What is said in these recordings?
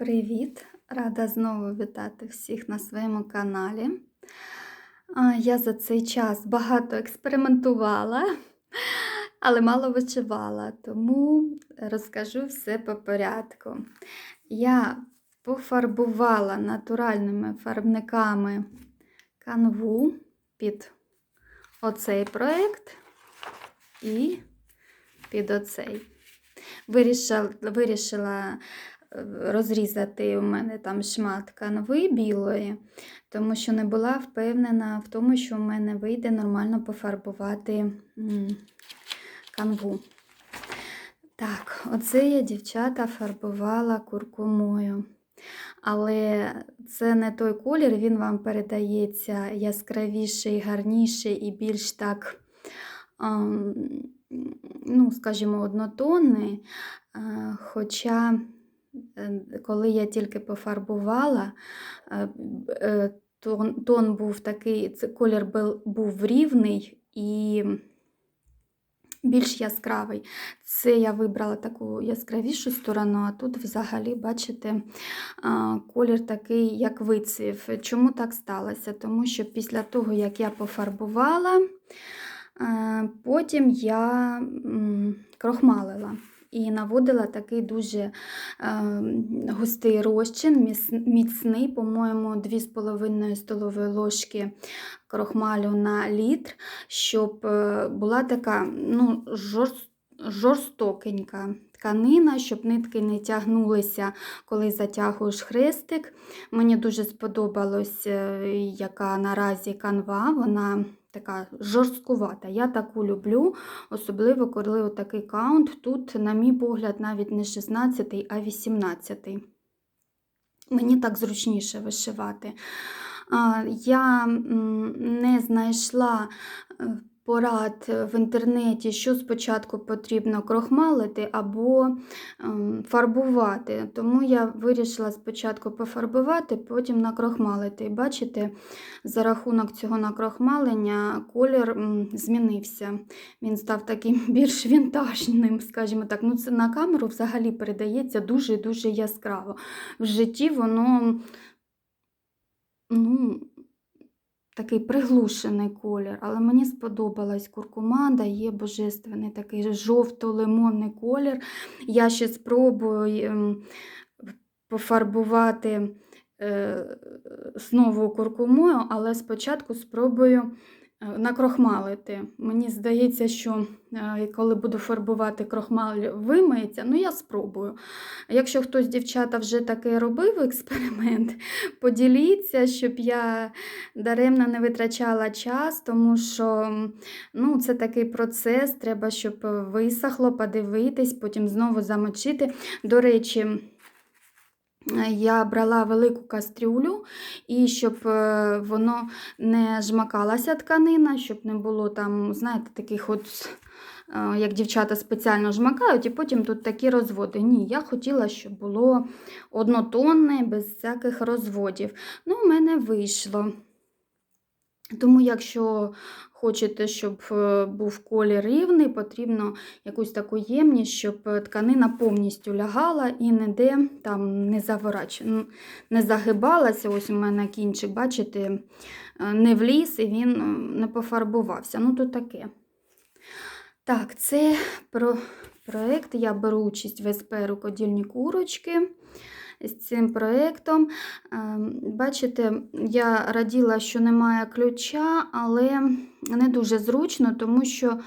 Привіт! Рада знову вітати всіх на своєму каналі. Я за цей час багато експериментувала, але мало вишивала, тому розкажу все по порядку. Я пофарбувала натуральними фарбниками канву під оцей проєкт і під оцей. Вирішила, вирішила розрізати у мене там шмат канви білої, тому що не була впевнена в тому, що у мене вийде нормально пофарбувати канву. Так, оце я, дівчата, фарбувала куркумою. Але це не той колір, він вам передається яскравіший, гарніший і більш так, ну, скажімо, однотонний. Е, Хоча, коли я тільки пофарбувала, е, е, тон, тон був такий, колір був рівний і більш яскравий. Це я вибрала таку яскравішу сторону, а тут взагалі, бачите, колір такий, як вицвів. Чому так сталося? Тому що після того, як я пофарбувала, е, потім я крохмалила. І наводила такий дуже е, густий розчин, міцний, по-моєму, 2,5 столової ложки крохмалю на літр, щоб е, була така ну, жорстокенька тканина, щоб нитки не тягнулися, коли затягуєш хрестик. Мені дуже сподобалось, е, яка наразі канва, вона така жорсткувата. Я таку люблю, особливо коли такий каунт. Тут, на мій погляд, навіть не 16, а 18. Мені так зручніше вишивати. Я не знайшла е, порад в інтернеті, що спочатку потрібно крохмалити або ем, фарбувати. Тому я вирішила спочатку пофарбувати, потім накрохмалити. І бачите, за рахунок цього накрохмалення колір змінився. Він став таким більш вінтажним, скажімо так. Ну, це на камеру взагалі передається дуже-дуже яскраво. В житті воно ну, такий приглушений колір, але мені сподобалась куркума, дає божественний такий жовто-лимонний колір. Я ще спробую ем, пофарбувати е, знову куркумою, але спочатку спробую накрохмалити. Мені здається, що е, коли буду фарбувати крохмаль вимиється, ну я спробую. Якщо хтось, дівчата, вже таке робив експеримент, поділіться, щоб я даремно не витрачала час, тому що ну, це такий процес, треба, щоб висохло, подивитись, потім знову замочити. До речі, я брала велику кастрюлю, і щоб е, воно не жмакалася тканина, щоб не було там, знаєте, таких от, е, як дівчата спеціально жмакають, і потім тут такі розводи. Ні, я хотіла, щоб було однотонне, без всяких розводів. Ну, у мене вийшло. Тому, якщо хочете, щоб е, був колір рівний, потрібно якусь таку ємність, щоб е, тканина повністю лягала і ніде там не заворач... ну, не загибалася. Ось у мене кінчик, бачите, е, не вліз і він не пофарбувався. Ну, то таке. Так, це про проєкт. Я беру участь в СП рукодільні курочки з цим проєктом. Ем, Бачите, я раділа, що немає ключа, але не дуже зручно, тому що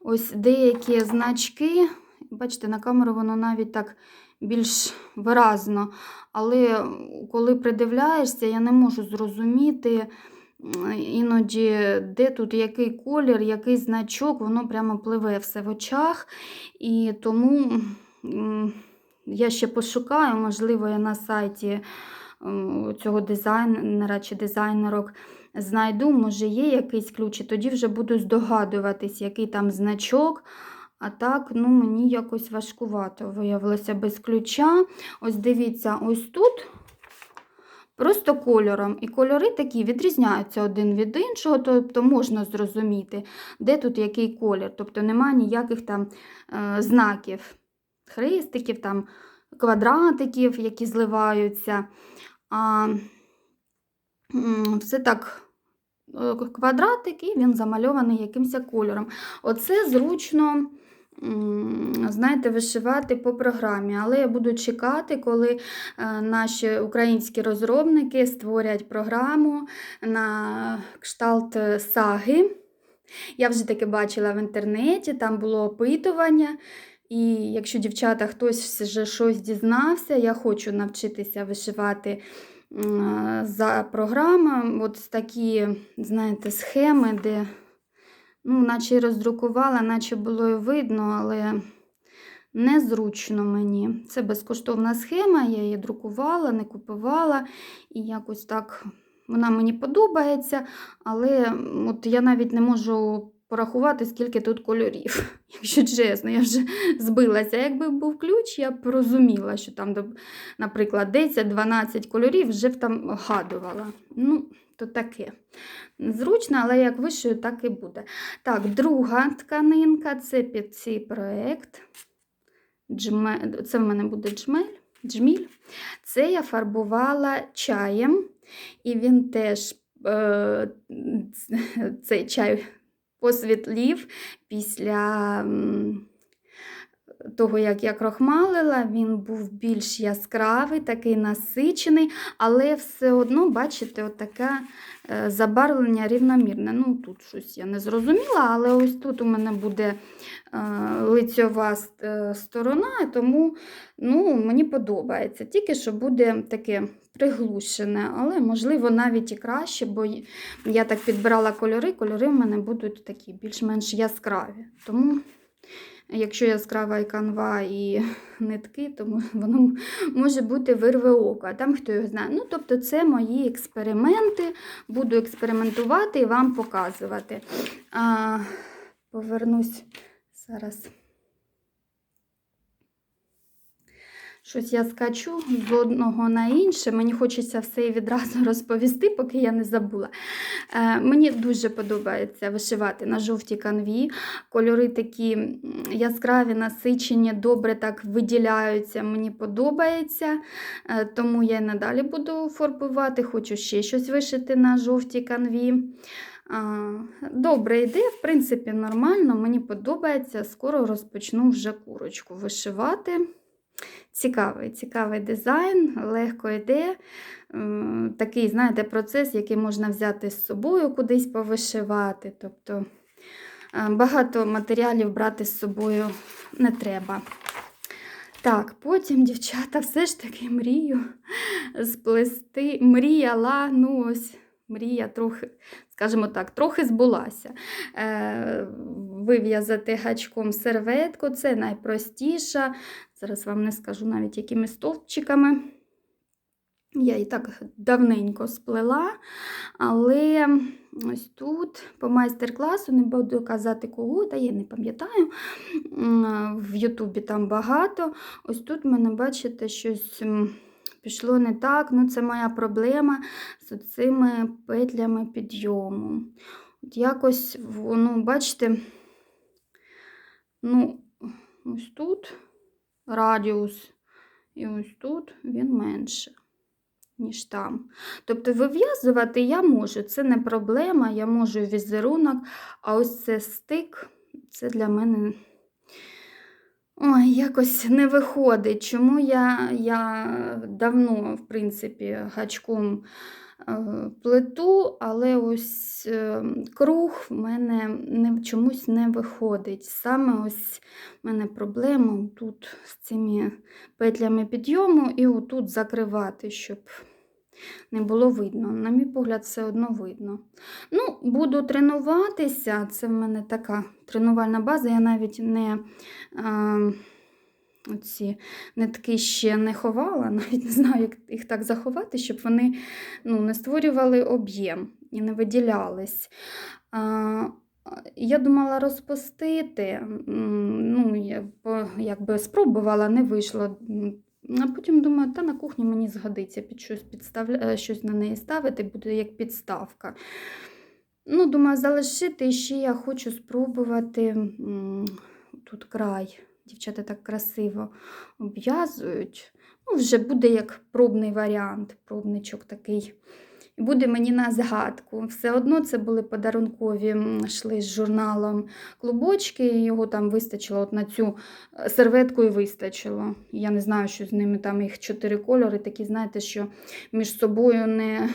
ось деякі значки, бачите, на камеру воно навіть так більш виразно. Але коли придивляєшся, я не можу зрозуміти. Іноді, де тут який колір, який значок, воно прямо пливе все в очах. І тому я ще пошукаю, можливо, я на сайті цього дизайнера чи дизайнерок знайду, може, є якийсь ключ, і тоді вже буду здогадуватись, який там значок. А так, ну, мені якось важкувато виявилося без ключа. Ось дивіться, ось тут просто кольором. І кольори такі відрізняються один від іншого, тобто можна зрозуміти, де тут який колір. Тобто немає ніяких там е, знаків, хрестиків, там квадратиків, які зливаються. А все так е, квадратик, і він замальований якимось кольором. Оце зручно, знаєте, вишивати по програмі, але я буду чекати, коли е, наші українські розробники створять програму на кшталт е, саги. Я вже таке бачила в інтернеті, там було опитування. І якщо дівчата хтось вже щось дізнався, я хочу навчитися вишивати за програмою. От такі, знаєте, схеми, де, ну, наче й роздрукувала, наче було і видно, але незручно мені. Це безкоштовна схема, я її друкувала, не купувала. І якось так вона мені подобається, але от я навіть не можу порахувати, скільки тут кольорів. Якщо чесно, я вже збилася. Якби був ключ, я б розуміла, що там, наприклад, 10-12 кольорів вже б там гадувала. Ну, то таке. Зручно, але як вишию, так і буде. Так, друга тканинка це під цей проєкт. Це в мене буде джмель. Джміль. Це я фарбувала чаєм, і він теж е, цей чай посвітлів після того, як я крохмалила, він був більш яскравий, такий насичений, але все одно, бачите, отаке е, забарвлення рівномірне. Ну, тут щось я не зрозуміла, але ось тут у мене буде е, лицьова е, сторона, тому ну, мені подобається. Тільки що буде таке приглушене, але можливо навіть і краще, бо я так підбирала кольори, кольори в мене будуть такі більш-менш яскраві. Тому, якщо яскрава і канва, і нитки, то воно може бути вирве око, а там хто його знає. Ну, тобто, це мої експерименти. Буду експериментувати і вам показувати. А, повернусь зараз. Щось я скачу з одного на інше. Мені хочеться все і відразу розповісти, поки я не забула. Е, мені дуже подобається вишивати на жовтій канві. Кольори такі яскраві, насичені, добре так виділяються. Мені подобається. Е, тому я й надалі буду фарбувати. Хочу ще щось вишити на жовтій канві. Добре йде, в принципі, нормально, мені подобається. Скоро розпочну вже курочку вишивати. Цікавий, цікавий дизайн, легко йде. Такий, знаєте, процес, який можна взяти з собою кудись повишивати. Тобто е, багато матеріалів брати з собою не треба. Так, потім, дівчата, все ж таки мрію сплести. Мріяла, ну ось, мрія трохи, скажімо так, трохи збулася. Вив'язати гачком серветку, це найпростіша. Зараз вам не скажу навіть якими стовпчиками. Я і так давненько сплела, але ось тут по майстер-класу, не буду казати кого, та я не пам'ятаю. В Ютубі там багато. Ось тут мене, бачите, щось пішло не так. Ну, це моя проблема з цими петлями підйому. От якось воно, бачите, ну, ось тут радіус, і ось тут він менше, ніж там. Тобто вив'язувати я можу, це не проблема, я можу візерунок, а ось це стик, це для мене. Ой, якось не виходить. Чому я, я давно, в принципі, гачком е, плету, але ось е, круг в мене не, чомусь не виходить. Саме ось в мене проблема тут з цими петлями підйому і отут закривати, щоб не було видно. На мій погляд, все одно видно. Ну, буду тренуватися. Це в мене така тренувальна база. Я навіть не. Е, Оці нитки ще не ховала, навіть не знаю, як їх так заховати, щоб вони ну, не створювали об'єм і не виділялись. А, я думала розпустити, ну, я якби спробувала, не вийшло. А потім думаю, та на кухні мені згодиться під щось, підставля... е, щось на неї ставити, буде як підставка. Ну, думаю, залишити ще я хочу спробувати тут край дівчата так красиво обв'язують. Ну, вже буде як пробний варіант, пробничок такий. І буде мені на згадку. Все одно це були подарункові, йшли з журналом клубочки, і його там вистачило от на цю е, серветку і вистачило. Я не знаю, що з ними там їх чотири кольори, такі, знаєте, що між собою не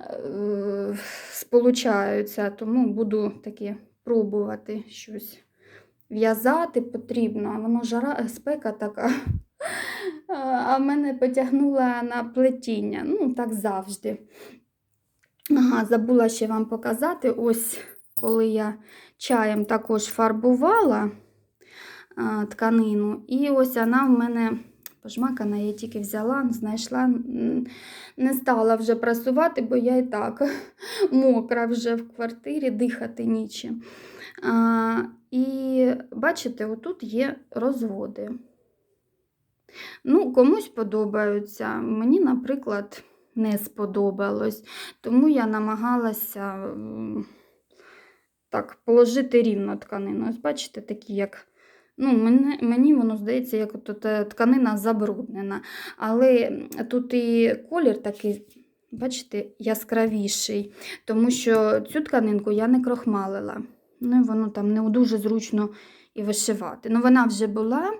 е, сполучаються, тому буду таки пробувати щось в'язати потрібно, а воно жара, спека така. А мене потягнула на плетіння. Ну, так завжди. Ага, забула ще вам показати. Ось коли я чаєм також фарбувала а, тканину, і ось вона в мене пожмакана, я тільки взяла, знайшла, не стала вже прасувати, бо я і так мокра вже в квартирі, дихати нічим. І бачите, отут є розводи. Ну, комусь подобаються. Мені, наприклад, не сподобалось. Тому я намагалася так положити рівно тканину. Ось бачите, такі як. Ну, мені, мені воно здається, як от тканина забруднена. Але тут і колір такий, бачите, яскравіший, тому що цю тканинку я не крохмалила. Ну, і воно там не дуже зручно і вишивати. Ну, вона вже була.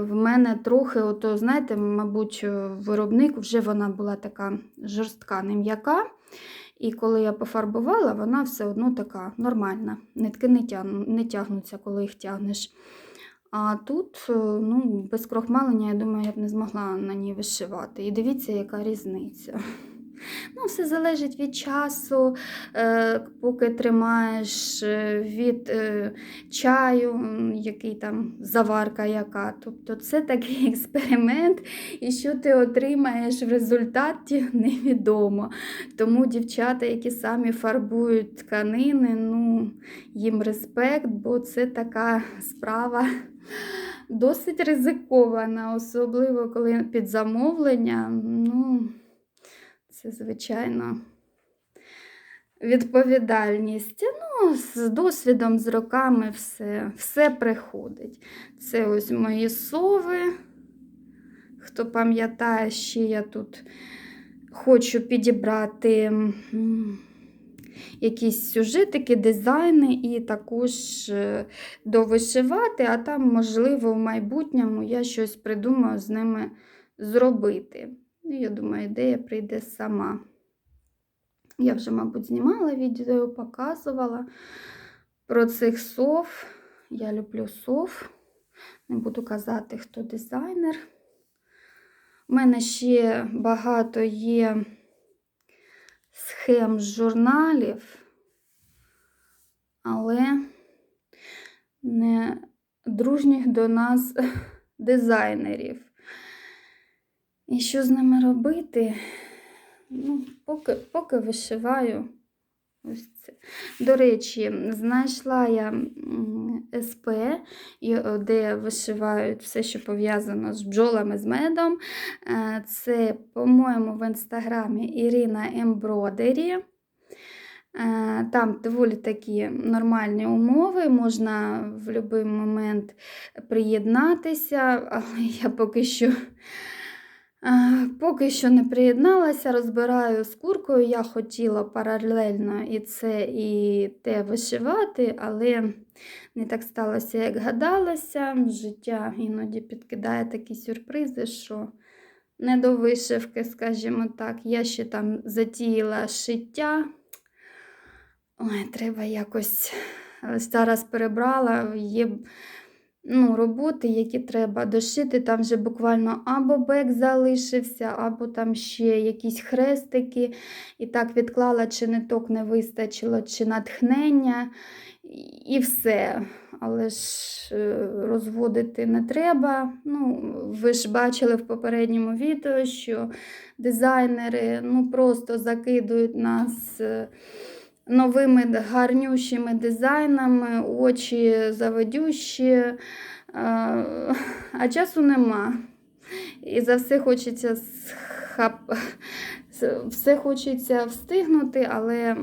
В мене трохи, ото, знаєте, мабуть, виробник вже вона була така жорстка, не м'яка. І коли я пофарбувала, вона все одно така нормальна. Нитки не, не тягнуться, коли їх тягнеш. А тут, е, ну, без крохмалення, я думаю, я б не змогла на ній вишивати. І дивіться, яка різниця. Ну, все залежить від часу, е, поки тримаєш, е, від е, чаю, який там заварка яка. Тобто це такий експеримент, і що ти отримаєш в результаті, невідомо. Тому дівчата, які самі фарбують тканини, ну, їм респект, бо це така справа. Досить ризикована, особливо коли під замовлення. Ну, це, звичайно, відповідальність. Ну, з досвідом, з роками все, все приходить. Це ось мої сови. Хто пам'ятає, ще я тут хочу підібрати якісь сюжетики, дизайни і також е, довишивати, а там, можливо, в майбутньому я щось придумаю з ними зробити. Ну, я думаю, ідея прийде сама. Я вже, мабуть, знімала відео, показувала про цих сов. Я люблю сов. Не буду казати, хто дизайнер. У мене ще багато є схем журналів, але не дружніх до нас дизайнерів. І що з ними робити? Ну, поки, поки вишиваю ось це. До речі, знайшла я СП, е, де вишивають все, що пов'язано з бджолами, з медом. Е, Це, по-моєму, в інстаграмі Ірина Ембродері. Е, Там доволі такі нормальні умови, можна в будь-який момент приєднатися, але я поки що. Поки що не приєдналася, розбираю з куркою. Я хотіла паралельно і це, і те вишивати, але не так сталося, як гадалося. Життя іноді підкидає такі сюрпризи, що не до вишивки, скажімо так. Я ще там затіяла шиття. Ой, треба якось е, зараз перебрала. Є ну, роботи, які треба дошити. Там вже буквально або бек залишився, або там ще якісь хрестики. І так відклала, чи ниток не вистачило, чи натхнення, і все. Але ж е, розводити не треба. Ну, ви ж бачили в попередньому відео, що дизайнери ну, просто закидують нас. Новими гарнющими дизайнами, очі заводющі, е, а часу нема. І за все хочеться схап... все хочеться встигнути, але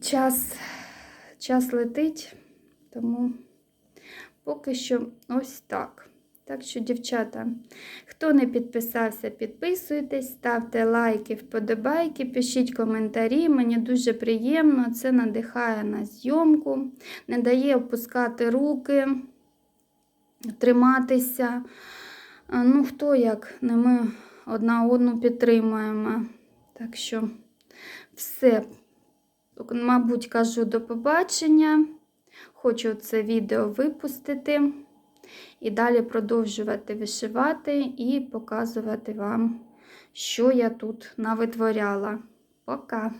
час, час летить, тому поки що ось так. Так що, дівчата, хто не підписався, підписуйтесь, ставте лайки, вподобайки, пишіть коментарі. Мені дуже приємно, це надихає на зйомку, не дає опускати руки, триматися. Ну, хто як, не ми одна одну підтримуємо. Так що все, мабуть, кажу до побачення. Хочу це відео випустити і далі продовжувати вишивати і показувати вам, що я тут навитворяла. Пока!